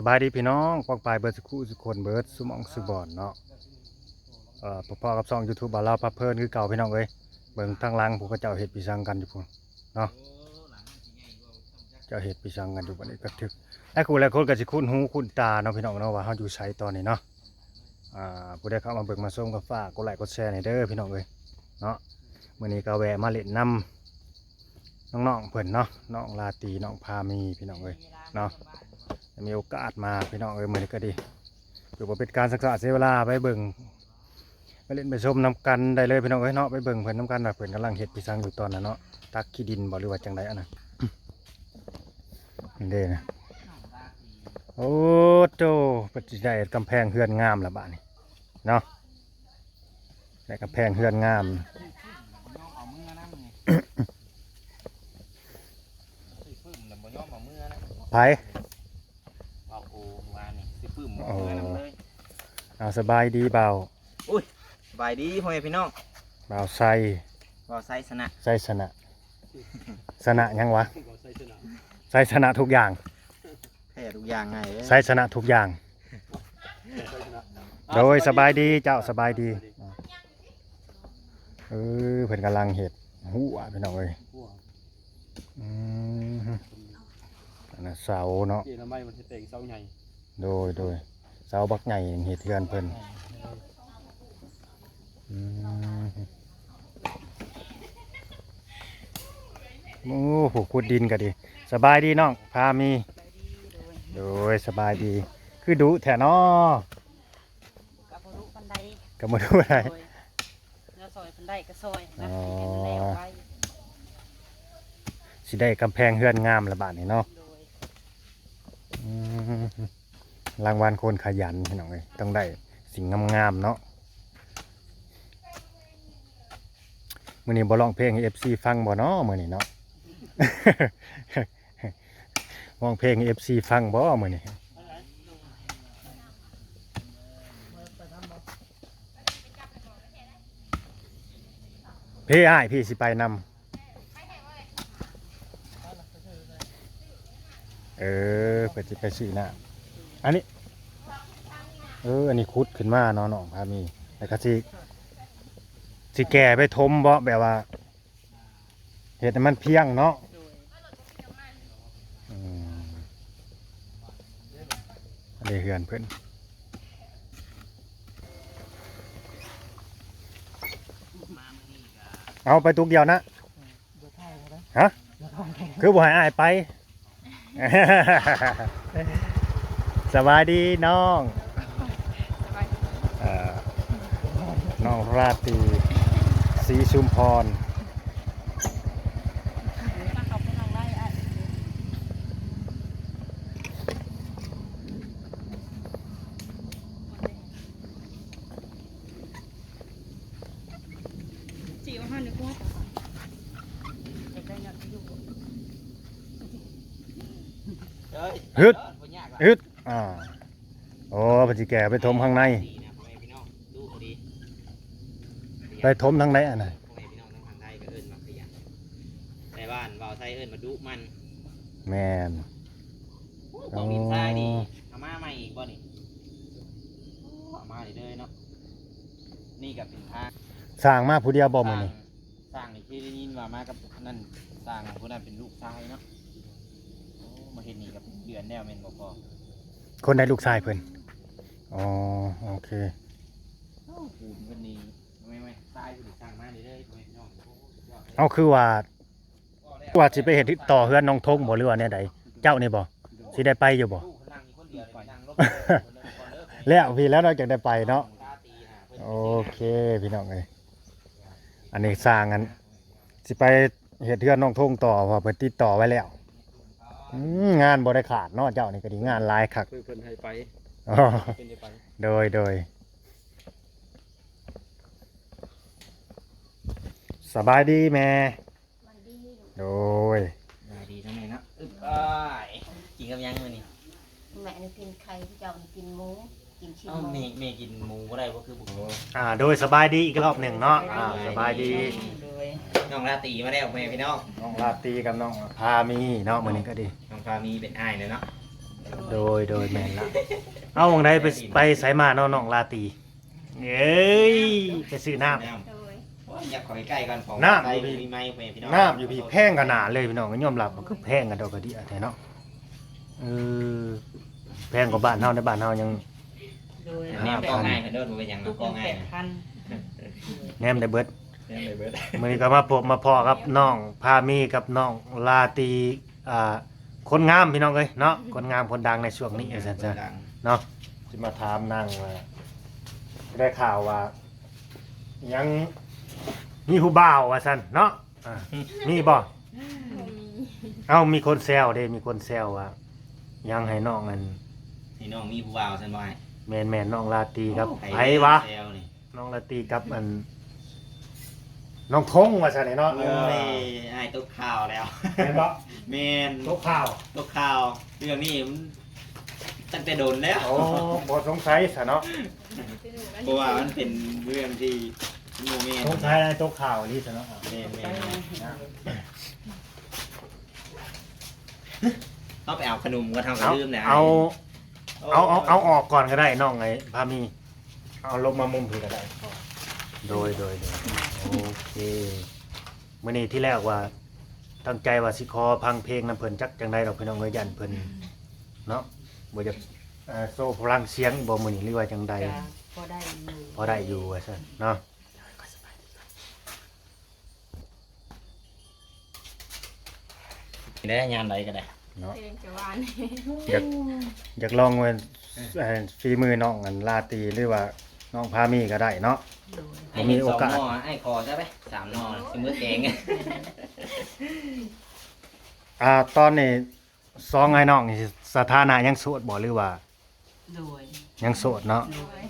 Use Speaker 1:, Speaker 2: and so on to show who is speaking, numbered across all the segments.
Speaker 1: สบายดีพี่น้องปองปลายเบิร์ดสกครู่สุคนเบิร์ดสุมองสุบอนเนาะเอ่อพอกับช่อง YouTube บ่าลาพับเพลินคือเก่าพี่น้องเอ้ยเบิ่งทางหลังพวกเขาเจ้าเฮ็ดปีสังกันอยู่พุ่นเนาะเจ้าเฮ็ดปีสังกันอยู่บัดนี้ก็ทึกไอ้ครูหลายคนก็สิคุ้นหูคุ้นตาเนาะพี่น้องเนาะว่าเฮาอยู่ไสตอนนี้เนาะอ่าผู้ใดเข้ามาเบิ่งมาชมก็ฝากกดไลค์กดแชร์ให้เด้อพี่น้องเอ้ยเนาะมื้อนี้ก็แวะมาเล่นน้ำน้องๆเพิ่นเนาะน้องลาตีน้องพามีพี่น้องเอ้ยเนาะ มีโอกาสมาพี่น้องเอ้ยมือนี้ก็ดีเพื่อบ่เป็นการศึกษาเสียเวลาไปเบิ่งไปเล่นไปชมน้ำกันได้เลยพี่น้องเอ้ยเนาะไปเบิ่งเพิ่นน้ำกันว่าเพิ่นกำลังเฮ็ดพิซังอยู่ตอนนั้นเนาะตักขี้ดินบ่หรือว่าจังไดอันนั้นนี่เด้นะโอ้โจปฏิได้กำแพงเฮือนงามละบ้าดนี้เนาะได้กำแพงเฮือนงาม
Speaker 2: เอามือนั่งนี่สิปื้มแต่บ่ยอมเอามือนะ
Speaker 1: ไผ
Speaker 2: เอาโอวานนี่ สิปื้ม
Speaker 1: อ๋อ
Speaker 2: เอามือนั่งเลย
Speaker 1: เอาสบายดีเบา
Speaker 2: สบายดีพ่อแม่พี่น้อง
Speaker 1: เบาใส่
Speaker 2: บ่ไซสนะ
Speaker 1: ใส่สนะสนะยังวะใส่สนะทุกอย่าง
Speaker 2: แท้ทุกอย่างไงเด้อ
Speaker 1: ใช้ชนะทุกอย่าง โดยสบายดีเจ้าสบายดีเออเพิ่นกำลังเห็ดหัวพี่น้องเอ้ยอืมอันนั้นเสาเนาะ
Speaker 3: เจทำไมมันสิเตงเสาใหญ่
Speaker 1: โดยโดย เสาบักใหญ่เห็ดเทือนเพิ่นอืมโอ้โหขุดดินก็ดี สบายดีน้องพามี โดยสบายดี คือดุแถนอ
Speaker 4: กับบ่รู้ปันใด
Speaker 1: ก็มาดูอะไร
Speaker 4: โดยแล้วซอยปันใดก็ซอยนะ
Speaker 1: อ๋อ
Speaker 4: ให้มันแล้วไว้
Speaker 1: สิได้กำแพงเฮือนงามละบาดนี่เนาะ
Speaker 4: โดย
Speaker 1: อืม รางวัลคนขยันพี่น้องเอ้ยต้องได้สิ่งงามๆเนาะมื้อนี้บ่ร้องเพลงให้ FC ฟังบ่เนาะมื้อนี้เนาะร้องเพลงให้ FC ฟังบ่มื้อนี้พี่อ้ายพี่สิไปนำเออเปิดจิไปซื้อน้า อันนี้ เออ อันนี้คุดขึ้นมาเนาะน้องพามีแล้วก็สิสิแก่ไปทมบ่แบบว่าเห็ดให้มันเพียงเนาะ
Speaker 4: โดย
Speaker 1: อืมอันนี้เฮือนเพิ่นเอาไปตุกเดียวนะฮะ คือบ่ให้อายไป สบายดีน้องเอ่อน้องราตรีศรีชุมพร
Speaker 4: ถ้าเขาพนังได้อะจีว่าหันดีกว่าเด็กได้เงินอยู่
Speaker 2: เอ้ย
Speaker 1: ฮึด
Speaker 2: บ่ยากหร อก
Speaker 1: อึดอ่าโอ้ปฏิแก่ไปทมข้างใน
Speaker 2: ดีนะพ่อแม่พี่น้องดูเอาดี
Speaker 1: ไปทมทางในอะนะ
Speaker 2: พ่อแม่พี่น้องทางฝั่งไทยก็เอิ้นมาขยันแต่บ้านเว้าไทยเอิ้นมาดุมัน
Speaker 1: แมน
Speaker 2: ของดินทรายดีเอามาใหม่อีกบ่นี่เอามานี่เลยเนาะนี่ก็เป็นทาง
Speaker 1: สร้างมาผู้เดียวบ่มื้อนี้
Speaker 2: สร้างนี่ที่ได้ยินว่ามากับนั่นสร้างคนนั้นเป็นลูกชายเนาะโอ้มาเห็นนี่กับเดือนแล้วแม่นบ่พอ
Speaker 1: คนได้ลูกชายเพิ่นอ๋อโอเค
Speaker 2: โอ้ปูนเพิ่นนี่ไม่ไม่ตายเพิ่นนี่สร้างมานี่เลยพ่อแม่พี่น้องโอ้ยอดเลย
Speaker 1: เอาคือว่า
Speaker 2: พ่อแล้ว
Speaker 1: ว่าสิไปเฮ็ดต่อเฮือนน้องทงบ่หรือว่าแนวใดเจ้านี่บ่สิได้ไปอยู่บ่
Speaker 2: ลูกเขานั่งอยู่คนเดียวไปนั่งรถ
Speaker 1: แล้วพี่แล้วเราจะได้ไปเนาะ
Speaker 2: ตาตีนะเพิ่น
Speaker 1: โอเคพี่น้องเอ้ยอันนี้สร้างกันสิไปเฮ็ดเฮือนน้องทงต่อเพราะเพิ่นติดต่อไว้แล้ว อืมงานบ่ได้ขาดเนาะเจ้านี่ก็ดีงานหลายคัก
Speaker 3: เพื่อนเพิ่นให้ไป
Speaker 1: อ๋อ
Speaker 3: เพิ่นจะไป
Speaker 1: โดยโดยสบายดีแม่
Speaker 4: มันดี
Speaker 1: โดย
Speaker 2: ได้ดีทั้งนี้เนาะอึ๊บอ้ายกินกับยังมื้อนี้
Speaker 4: แม่นี่กินไข่เจ้านี่กินหมูกินชิ้น
Speaker 2: เอ้า
Speaker 4: หมู
Speaker 2: แม่แม่กินหมูบ่ได้บ่คือบุก
Speaker 1: อ่าโดยสบายดีอีกรอบหนึ่งเนาะอ่าสบายดี
Speaker 2: เลย น้องราตรีมาแล้วแม่พี่น้อง
Speaker 1: น้องลาตรีกับน้องพามีเนาะมื้อนี้ก็ดี
Speaker 2: น้องพามีเป็นอ้ายเลยเนาะ
Speaker 1: โดยโดยแม่นละ เอาวงใดไปไปไสมาเนาะน้องลาตรีเอ้ยไปซื้อน้ำ
Speaker 2: น้
Speaker 4: โดยำ
Speaker 2: ว่าอยากขอใกล้ๆกันของ
Speaker 1: น้ำ
Speaker 2: ใกล้มีไม้ไปพี่น้อง
Speaker 1: น้ำอยู่พี่แพงขนาดเลยพี่น้องก็ยอมรับมันก็แพงกันดอกกระดิอะแท้เนาะเออแพงกว่าบ้านเฮาในบ้านเฮายัง
Speaker 3: โดย
Speaker 2: อันนี้ก็ง่ายกันเด้อมันเป็นอย่าง
Speaker 3: ทุ
Speaker 2: นั้น
Speaker 3: ก
Speaker 2: ก็
Speaker 3: คน
Speaker 2: ง่า
Speaker 3: แป
Speaker 2: ย
Speaker 3: ด
Speaker 2: นะ
Speaker 3: พัน
Speaker 1: แหนมได้เบิด
Speaker 2: เนี่ ยเลยเบิด
Speaker 1: มื้อนี้ก็มาพบมาพอกับน้องพามีกับน้องลาตรีอ่าคนงามพี่น้องเอ้ยเนาะคนงามคนดังในช่วงนี้ว่าซั่นจ้ะ
Speaker 2: ดัง
Speaker 1: เนาะสิมาถามนางว่าได้ข่าวว่า ยังมีผู้บ่าวว่าซั่นเนาะอ่ามีบ่
Speaker 4: บ่มี
Speaker 1: เอ้ามีคนแซวเด้มีคนแซวว่ายังให้น้องอัน
Speaker 2: พี่น้องมีผู้บ่าวซั่นบ่
Speaker 1: แม่นแม่นน้องลาตรีครับไผ
Speaker 2: ไผ
Speaker 1: วะ
Speaker 2: แซวนี่
Speaker 1: น้องลาตรีกับอัน น้องทงว่าซั่นเนาะ
Speaker 2: โอ้ยไอ้ายตกข่าวแล้ว
Speaker 1: แม่นบ่
Speaker 2: แมน
Speaker 1: ตกข่าว
Speaker 2: ตกข่าว เรื่องนี้มันตั้งแต่โดนแล้ว
Speaker 1: โอ้บ่สงสัยซะเนาะ
Speaker 4: ไปดูกัน
Speaker 2: เพราะว่ามันเป็นเรื่องที่โมเมน
Speaker 1: สงสัยอะไรตกข่าวนี่ซะเนาะ
Speaker 2: แมนแม
Speaker 3: ไป
Speaker 2: นต้องไปเอาขนมก็ทำกระ
Speaker 1: เอา
Speaker 2: ลืมเนี่ย
Speaker 1: เอาเอาเอาเอาออกก่อนก็ได้น้องไอ้พามี เอาลงมามุมพี่ก็ได้ โดยโดยโดยโอเคมื่อนี้ที่แรกว่า ตั้งใจว่าสิคอพังเพลงน้ำเพิ่นจักจังไดดอกพี่น้องเอ้ยยันเพิ่นเนาะบ่จะเอ่อโซ่พลังเสียงบ่มื้อนี้หรือว่าจังใด
Speaker 3: จะพอได้อยู่
Speaker 1: พอได้อยู่ว่าซั่นเนาะ
Speaker 2: ได้งานไหนก็ได้
Speaker 1: เนาะ
Speaker 4: เพลงจะหวาน
Speaker 1: อยากอยากลองเว้นเอ่อฝีมือน้องอันลาตรีหรือว่าน้องพามีก็ได้เนาะ
Speaker 3: โดย
Speaker 1: ผมมีโอกาส
Speaker 2: ไอ้เห็นสงหม้อไอ้คอใช่ไหมสามหนอสิมือแกง
Speaker 1: อ่าตอนนี้สองไอ้น้องนี่สถานะยังโสดบ่หรือว่า
Speaker 3: โดย
Speaker 1: ยังโสดเนาะ
Speaker 4: โดย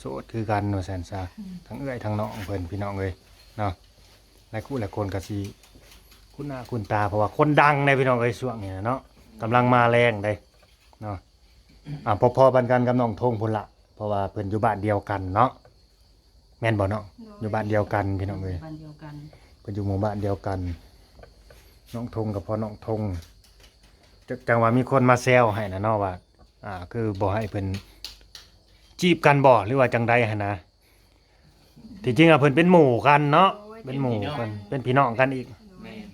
Speaker 1: โสดคือกันว่าซั่นซะทั้งเอื้อยทั้งน้องเพิ่นพี่น้องเอ้ยเนาะหลายคู่หลายคนก็สิคุณหน้าคุณตาเพราะว่าคนดังในพี่น้องเอ้ยช่วงนี้เนาะกำลังมาแรงเด้เนาะอ่าพอๆบันกันกับน้องทงพุ่นละเพราะว่าเพิ่นอยู่บ้านเดียวกันเนาะแม่นบ่เนาะอยู่บ้านเดียวกันพี่น้องเอ้ย
Speaker 3: บ้านเดียวกัน
Speaker 1: เพิ่นอยู่หมู่บ้านเดียวกัน น้องทงกับพ่อน้องทงจักจังว่ามีคนมาแซวให้นะเนาะว่าอ่า คือบ่ให้เพิ่นจีบกันบ่หรือว่าจังใดหั่นนะที่จริงอะเพิ่นเป็นหมู่กันเนาะเป็นหมู่กันเป็นพี่น้องกันอีก
Speaker 2: แม่น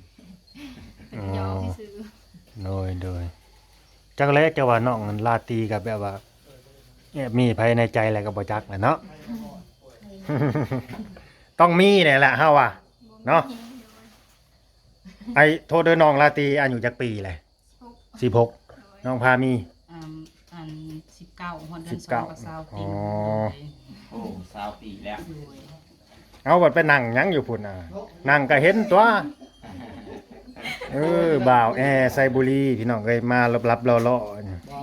Speaker 1: อ๋อ
Speaker 4: ยอมที่ซื้อ
Speaker 1: โดยโดยจักแลจะว่าน้องนั้นลาตรีกับแบบว่าเนี่ยมีภายในใจอะไรก็บ่จักแหละเนาะ ต้องมีเนี่ยแหละเฮาว่าเนาะ ไอ้โทษเด้อน้องลาตรีอายุจักปีเลย16น้องพามี
Speaker 3: อ่าอันสิบเก้าหัวเดือน
Speaker 1: สิบ
Speaker 3: สอ
Speaker 1: เก้า
Speaker 3: งกับสาวปี
Speaker 1: อ๋อ
Speaker 2: โอ้สาวปีแล้ว
Speaker 3: โดย
Speaker 1: เอาบัดไปนั่งหยังอยู่พุ่นอะนั่งก็เห็นตัวเออบ่าวแอร์ไซบุรีพี่น้องเอ้ยมารับๆรอๆเนี่ย
Speaker 5: เอา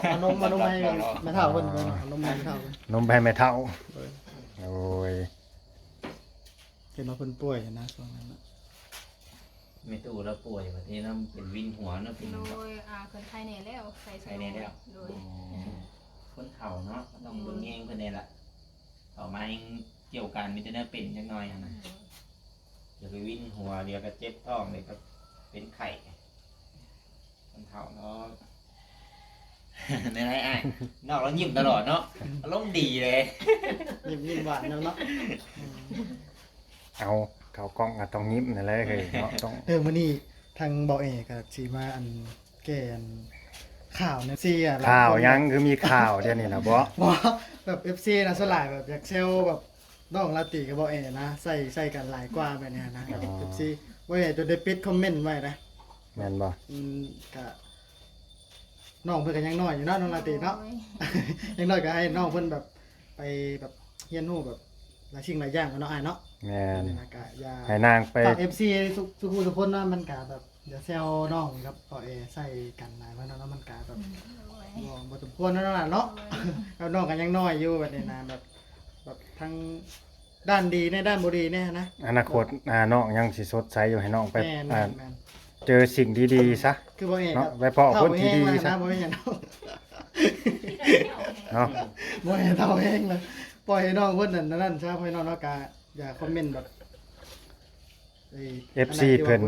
Speaker 5: เอานมมานมให้ไม่เท่าเพิ่นเพิ่นเอานมให้ไม่เท่าเพิ่น
Speaker 1: นมไปไม่เท่า โอ้ย
Speaker 5: เห็นว่าเพิ่นป่วยนะช่วงนั้นน่ะ
Speaker 2: ไม่ตู้แล้วป่วยแบบนี้แล้วเป็นวินหัวเนาะเป็น
Speaker 4: โดยอ่าคนไทยเนี่ยแล้วใส่
Speaker 2: ใครในแล้ว
Speaker 4: โดย
Speaker 2: คนเฒ่าเนาะก็ต้องเบิ่งแย่งเพิ่นนี่แหละเฒ่ามายังเกี่ยวกันมีแต่เนื้อเป็นจักหน่อยอะนะอย่าไปวิ่นหัวเดียวก็เจ็บท้องเลยก็เป็นไข่คนเฒ่าเนาะ ในไรไอ้ายนอกแล้วยิ้มตลอดเนาะอารมณ์ดีเลย
Speaker 5: ยิ้มยิ้มหวานแล้วเนาะ
Speaker 1: เอาเขากล้องอะต้องยิ้มนั่นแหละเคยเนาะต้อง
Speaker 5: เออมื้อนี้ทางเบาเอกก็สิมาอันแก่อันข่าวเนี่ยซี่อะหล
Speaker 1: ข่าว
Speaker 5: คน
Speaker 1: ยังคือมีข่าวเดี๋ยวนี้นะบ่
Speaker 5: บ่แบบ FC นะสลายแบบอยากเซลแบบน้องลาติกับเบาเอกนะ ใส่ใส่กันหลายกว่าแบบเนี้ยนะ FC เว้ยจนได้ปิดคอมเมนต์ไว้นะ
Speaker 1: แม่นบ่
Speaker 5: อืมก็ น้องเพิ่นก็ยังน้อยอยู่เนาะน้องลาติเนาะ
Speaker 4: โดย
Speaker 5: ยังน้อยก็ให้น้องเพิ่นแบบไปแบบเรียนรู้แบบหลายสิ่งหลายอย่างกันเนาะอ้ายเนาะ
Speaker 1: แม่น
Speaker 5: นี่นะก็อย่า
Speaker 1: ให้นางไป
Speaker 5: ฝาก FC ทุกทุกผู้ทุกคนเนาะมันก็แบบเดี๋ยวแซวน้องกับปอเอใส่กันหลายว่าเนาะมันก็แบบ
Speaker 4: โดย
Speaker 5: บ่บ่สมควรเนาะล่ะเนาะ แล้วน้องก็ยังน้อยอยู่แบบนี้นะแบบแบบทั้งด้านดีในด้านบ่ดีเนี่ยนะ
Speaker 1: อนาคตอ่าน้องยังสิสดใสอยู่ให้น้องไป
Speaker 5: แม่น
Speaker 1: อ่า
Speaker 5: แม่น
Speaker 1: เจอสิ่งดีๆซะ
Speaker 5: คือบ่เอก
Speaker 1: เนาะ
Speaker 5: ครับ
Speaker 1: ไว้พอคนที่ดี
Speaker 5: ซะ
Speaker 1: ซะ
Speaker 5: บ่เป็นหยังเนาะ
Speaker 1: เนาะ
Speaker 5: บ่ให้เท่าเองเลยปล่อยให้น้องเพิ่นนั่นนั่นซะให้น้องเนาะก็อย่าคอมเมนต์แบบไอ้
Speaker 1: FC เพิ่น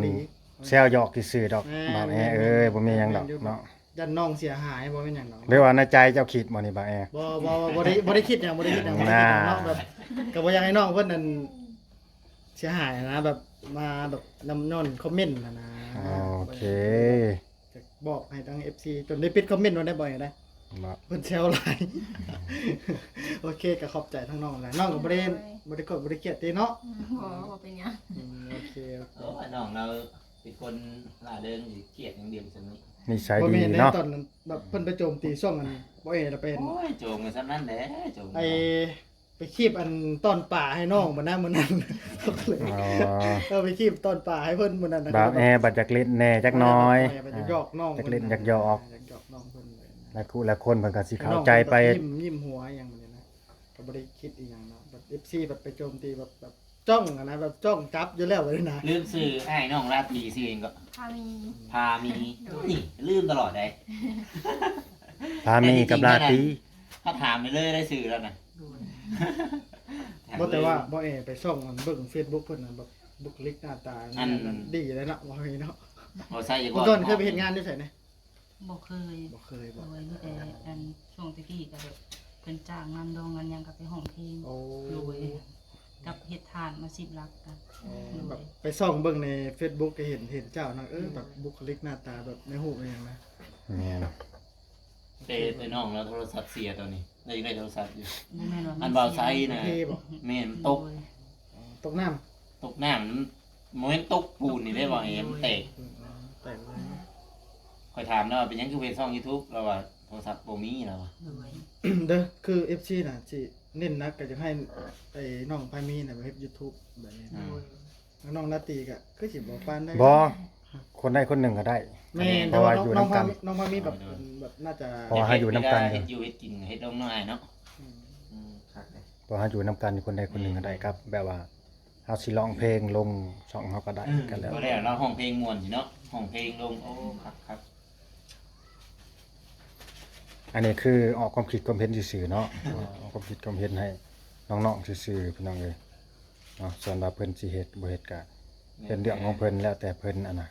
Speaker 1: แซวหยอกซื่อๆดอกบ่าวแอเอ้ยบ่มีหยังดอกเนาะ
Speaker 5: ยันน้องเสียหายบ่เป็นหยังเนาะ
Speaker 1: หรือว่าในใจเจ้าคิดบ่นี่บ่แอ
Speaker 5: บ่บ่บ่ได้บ่ได้คิดหยังบ่ได้คิดหยังบ่ได้คิดหยังเนาะ
Speaker 1: น่า
Speaker 5: แบบก็บ่อยากให้น้องเพิ่นนั่นเสียหายนะแบบมาแบบนำนอนคอมเมนต์นะนะ
Speaker 1: โอเค
Speaker 5: จะบอกให้ทั้ง FC จนได้ปิดคอมเมนต์ไว้ได้บ่อยนะ
Speaker 1: บ่
Speaker 5: เพิ่นแซวหลายโอเคก็ขอบใจทั้งน้องแหละน้องก็บ่ได้บ่ได้กดบ่ได้เกลียดติเนาะ
Speaker 4: บ่บ่เป็นหยัง
Speaker 5: อืมโอเคโอเค
Speaker 2: โอ้ยน้องเราเป็นคนล่าเริงสิเกลียดอย่างเดียวซั่นนี่
Speaker 1: นิสัย
Speaker 5: บ่
Speaker 1: ดี
Speaker 5: แม่นใน
Speaker 1: เนาะ
Speaker 5: ตอนนั้นแบบเพิ่นไปโจมตีช่วงนั้นบ่เอ๋ละเป็น
Speaker 2: โอ้ยโจมกันซะนั่นแหละโจม
Speaker 5: ไอ ไปคีบอันต้นป่าให้น้องมื้อนั้นมื้อนั้นเขาก็เลย
Speaker 1: อ๋อ
Speaker 5: เออไปคีบต้นป่าให้เพิ่นมื้อนั้นนะ
Speaker 1: บ่าวแอบัดจักเล่นแหน่จักหน้อย
Speaker 5: ไปจะยอกน้อง
Speaker 1: จักเล่นจักหยอก
Speaker 5: จักหยอกน้องเพิ่นเลยนะ
Speaker 1: และคู่และคนเพิ่นก็สิเข้าใจไป
Speaker 5: น้องเพิ่นก็ยิ้มยิ้มหัวอย่างนี้นะก็บ่ได้คิดอีหยังเนาะแบบ FC แบบไปโจมตีแบบแบบจ้องอะนะแบบจ้องจับอยู่แล้วเลยนะ
Speaker 2: ลืมซื้อให้น้องราตรีซื้อเองก็
Speaker 4: พามี
Speaker 2: พามีนี่ลืมตลอดเลย
Speaker 1: พามีกับลาตรี
Speaker 2: ถ้าถามไปเลยได้ซื้อแล้วนะ
Speaker 3: โดย
Speaker 5: บ่แต่ว่าบ่เอไปส่องมันเบิ่ง Facebook เพิ่นน่ะแบบบุคลิกหน้าตา
Speaker 2: อัน
Speaker 5: มันดีเลยเนาะว่าอย่างนี้เนาะ
Speaker 2: เอาใส่อีก
Speaker 5: เมื่อก่อนเคยไปเฮ็ดงานอยู่ไสนะ
Speaker 3: บ่เคย
Speaker 5: บ่เคย
Speaker 3: โด
Speaker 5: บ่
Speaker 3: ยมีแต่อันช่วงตะกี้ก็แบบเพิ่นจ้างงานดองงานหยังก็ไปห้องเพลง
Speaker 5: โอ้
Speaker 3: โดยกับเฮ็ดทานมาสิบลักกัน
Speaker 5: แบบไปส่องเบิ่งใน Facebook ก็เห็นเห็นเจ้านะเออแบบบุคลิกหน้าตาแบบในรูปอะไรอย่างนะ
Speaker 1: แม่น
Speaker 2: เตไปน้องแล้วโทรศัพท์เสียตัวนี้ได้ได้โทรศัพท์อยู่
Speaker 3: บ่แม่นว่า
Speaker 2: อันเบาไซส์นะ
Speaker 5: เท่บ่
Speaker 2: แม่นมัน
Speaker 3: โด
Speaker 2: ตก
Speaker 3: ย
Speaker 5: ตกน้ำ
Speaker 2: ตกน้ำมันโมเมนตกปูนนี่ได้บ่เอ็มนแตก
Speaker 5: อืมแต่เลย
Speaker 2: คอยถามแล้วว่าเป็นหยังคือเป็นช่อง YouTube แล้วว่าโทรศัพท์บ่มีแล้วว่า
Speaker 3: โดย
Speaker 5: เด้อคือ FC น่ะสิเน้นนักก็จะให้ไอ้น้องพามีน่ะไปเฮ็ด YouTube แบบนี้
Speaker 3: โด
Speaker 5: นะ
Speaker 3: ย
Speaker 5: แล้วน้องนาตีก็คือสิบ่ปานได้
Speaker 1: บ่ คนใดคนหนึ่งก็ได้
Speaker 5: แม่น
Speaker 1: เพ
Speaker 5: แต่
Speaker 1: ราะ
Speaker 5: ว่า
Speaker 1: ว่าอยู่
Speaker 5: น้อง
Speaker 1: นำกั
Speaker 5: พานมีน้องพามีแบบแบบน่าจะ
Speaker 1: พอให้อยู่นำกัน
Speaker 2: เฮ็ดอยู่เฮ็ดกินเฮ็ดลงน้อยเนาะ
Speaker 5: อืม
Speaker 2: อืมครับเลย
Speaker 1: เพราะว่าอยู่นํกันคนใดคนหนึ่งก็ได้ครับ แบบว่าเฮาสิร้องเพลงลงช่องเฮาก็ได้กันแล้ว
Speaker 2: ก็แล้วเราห้องเพลงม่วนสิเนาะห้องเพลงลงโอ้ครับครับ
Speaker 1: อันนี้คือออกความคิดความเห็นซื่อๆเนาะออกความคิดความเห็นให้น้องๆซื่อๆพี่น้องเอ้ยเนาะส่วนว่าเพิ่นสิเฮ็ดบ่เฮ็ดก็เป็นเรื่องของเพิ่นแล้วแต่เพิ่นอันน่ะ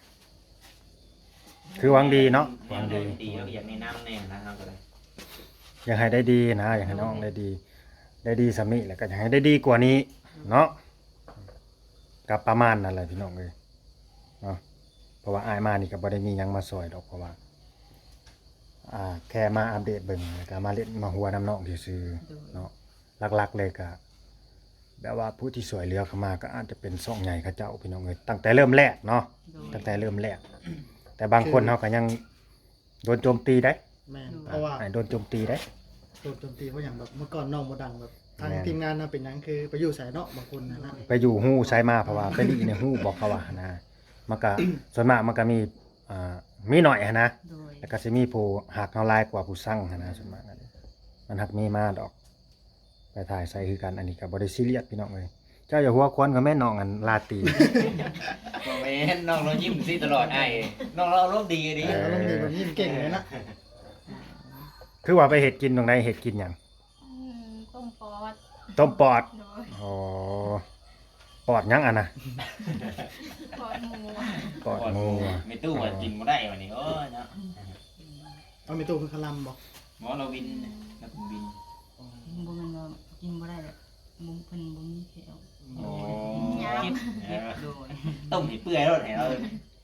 Speaker 1: คือหวังดีเนาะหวังดี
Speaker 2: ดีเราอยากแนะนำแน่นะครับก็เลย
Speaker 1: อยากให้ได้ดีนะอยากให้น้องได้ดี ได้ดีสำนี้แล้วก็อยากให้ได้ดีกว่านี้ เนาะกับประมาณนั่นแหละพี่น้องเลยเนาะเพราะว่าอายมานี่ก็บ่ได้มีหยังมาซอยดอกเพราะว่าอ่าแค่มาอัปเดตเบิ่งแล้วก็มาเล่นมาหัวน้ำน้องซื่อๆเนาะหลักๆเลยก็แบบว่าผู้ที่สวยเหลือเข้ามาก็อาจจะเป็นซ่องใหญ่เขาเจ้าพี่น้องเลยตั้งแต่เริ่มแรกเนาะ
Speaker 3: โดย
Speaker 1: ตั้งแต่เริ่มแรก แต่บางคนเขาก็ยังโดนโจมตีได้
Speaker 5: แม่นเพราะว่า
Speaker 1: อ่าโดนโจมตีได้
Speaker 5: โดนโจมตีเพราะอย่างแบบเมื่อก่อนน้องบ่ดังแบบทาง
Speaker 1: แม่น
Speaker 5: ทีมงานน่ะเป็นหยังคือไปอยู่ไสเนาะบางคนนะนะ
Speaker 1: ไปอยู่หู้ใช้มาเพราะว่าไปรีในหู้บอกเขาว่านะมันก็ ส่วนมากมันก็มีอ่ามีหน่อยหั้นนะ
Speaker 3: โดย
Speaker 1: แล้วก็สิมีผู้หักเฮาหลายกว่าผู้สั่งหั้นนะส่วนมากนั่นมันหักมีมาดอก ไปถ่ายใส่คือกันอันนี้ก็บ่ได้ซีเรียสพี่น้องเอ้ย เจ้าอย่าหัวควนกับแม่น้องอันลาตรี
Speaker 2: บ่แม่นน้องเรายิ้มสิตลอดไอ้น้องเราอารมณ์ดีดี
Speaker 5: เออแล้วมีแบบยิ้มเก่งเลยนะ
Speaker 1: คือว่าไปเฮ็ดกินตรงใดเฮ็ดกินหยัง
Speaker 4: อืมต้มปอด
Speaker 1: ต้มปอด
Speaker 4: โดย
Speaker 1: อ๋อปอดหยังอะนะ
Speaker 4: ปอดหมู
Speaker 1: ปอดหมู
Speaker 2: ไม่ตู้ว่ากินบ่ได้วันนี้โอ้ยเนาะ
Speaker 5: เอามีตู้คือคลำบ่
Speaker 2: หมอเราวินนักบิน
Speaker 3: บ่แม่นว่ากินบ่ได้แหละบ่เพิ่นบ่มีแขว
Speaker 2: โอ้
Speaker 3: เก็บเก็บโดย
Speaker 2: ต้มให้เปื่อยแล้วให้เรา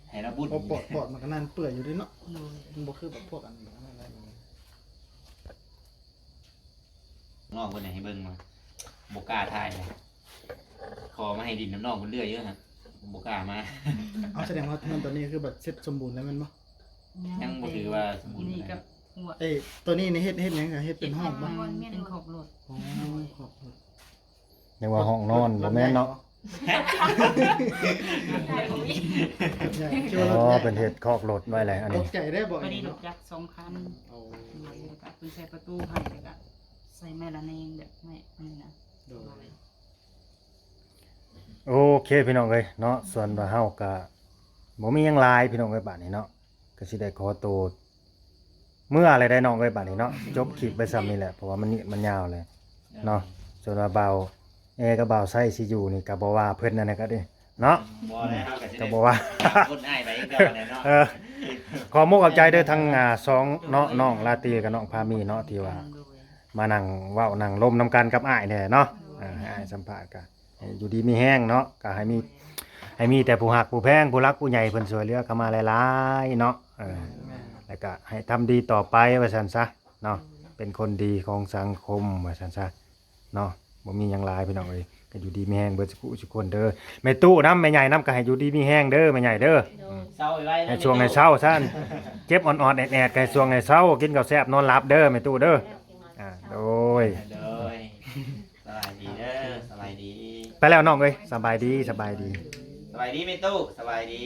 Speaker 2: ให้เราบุญ
Speaker 5: เพราะปอดปอดมันก็นั่นเปื่อยอยู่ด้วยเนาะ
Speaker 3: โดย
Speaker 5: มันบ่คือแบบพวกอันนั้นอะไรแบบนี้
Speaker 2: น้องคนไหนให้เบิ่งมาบ่กล้าถ่ายเลยขอมาให้ดินน้ำน้องคนเรื่อยเยอะฮะบ่กล้ามา
Speaker 5: เอาแสดงว่ามันตัวนี้คือแบบเซ็ตสมบูรณ์แล้วแมันบ่
Speaker 2: ยังบ่ถือว่าสมบูรณ์
Speaker 3: นี่กับหัว
Speaker 5: เอ้ยตัวนี้นี่เฮ็ดเฮ็ดหยังก็เฮ็ดเป็นห้องบ่
Speaker 3: เป็นขอบรถ
Speaker 5: อ๋อขอบคุณ
Speaker 1: เรียกว่าห้องนอนบ่แม่นเนาะ
Speaker 5: ใหญ่คิด
Speaker 1: อ๋
Speaker 5: ว่ารถ
Speaker 1: อ
Speaker 5: ใหญ่
Speaker 1: เป็นเฮ็ดคอกรถไว้แหละอัน
Speaker 5: ต
Speaker 1: นี้
Speaker 5: กใจได้บ่
Speaker 3: พอดีร
Speaker 5: เนาะ
Speaker 3: ถจักรสองคัน
Speaker 5: เอา
Speaker 3: โดยแล้วก็เพิ่นใส่ประตูให้แล้วก็ใส่แม่ละเนงแบบไม่นี่นะ
Speaker 5: โด
Speaker 3: โด
Speaker 5: ย
Speaker 3: ย
Speaker 1: โอเคพี่น้องเอ้ยเนาะส่วนว่าเฮาก็บ่มีหยังหลายพี่น้องเอ้ยบัดนี้เนาะก็สิได้ขอตัวเมื่ออะไรได้น้องเอ้ยบัดนี้เนาะจบคลิปไปซ้ำนี่แหละเพราะว่ามันนี่มันยาวเลยเนาะส่วนว่าเบา เอกับเบาไส้สิอยู่นี่ก็บ่ว่าเพิ่นนั่นน่ะก็เด้เนาะ
Speaker 2: บ่แล้วก็สิ
Speaker 1: ก็
Speaker 2: ได้
Speaker 1: บ่ว่า
Speaker 2: คนอ้ายไปเก่าแน่เนาะ
Speaker 1: เออขอมกขอบใจเด้อทั้งอ่าสองเนาะน้องลาตรีกับน้องพามีเนาะที่ว่า
Speaker 3: โดย
Speaker 1: มานั่งเว้านั่งลมนํกันกับอ้ายเนี่ยเนาะอ่าให้อ้ายสัมภาษณ์กันให้อยู่ดีมีแห้งเนาะก็ให้มีให้มีแต่ผู้หักผู้แพงผู้รักผู้ใหญ่เพิ่นช่วยเหลือเข้ามาหลายๆเนาะเออแล้วก็ให้ทำดีต่อไปว่าซั่นซะเนาะเป็นคนดีของสังคมว่าซั่นซะเนาะ บ่มีหยังหลายพี่น้องเอ้ยก็อยู่ดีมีแห้งเบิดสุขทุกคนเด้อแม่ตู้นำแม่ใหญ่นำก็ให้อยู่ดีมีแห้งเด้อแม่ใหญ่เด้อ
Speaker 4: โดย
Speaker 2: เศร้าไว้
Speaker 1: ให้ช่วงให้เช้าซะเจ็บอ่อนๆแอดๆก็ให้ช่วงให้เช้ากินข้าวแซ่บนอนหลับเด้อแม่ตู้เด้ออ่าโดย
Speaker 2: โดยสบายดีเด้อสบายดี
Speaker 1: ไปแล้วน้องเอ้ยสบายดีสบายดี
Speaker 2: สบายดีไหมตู้สบายดี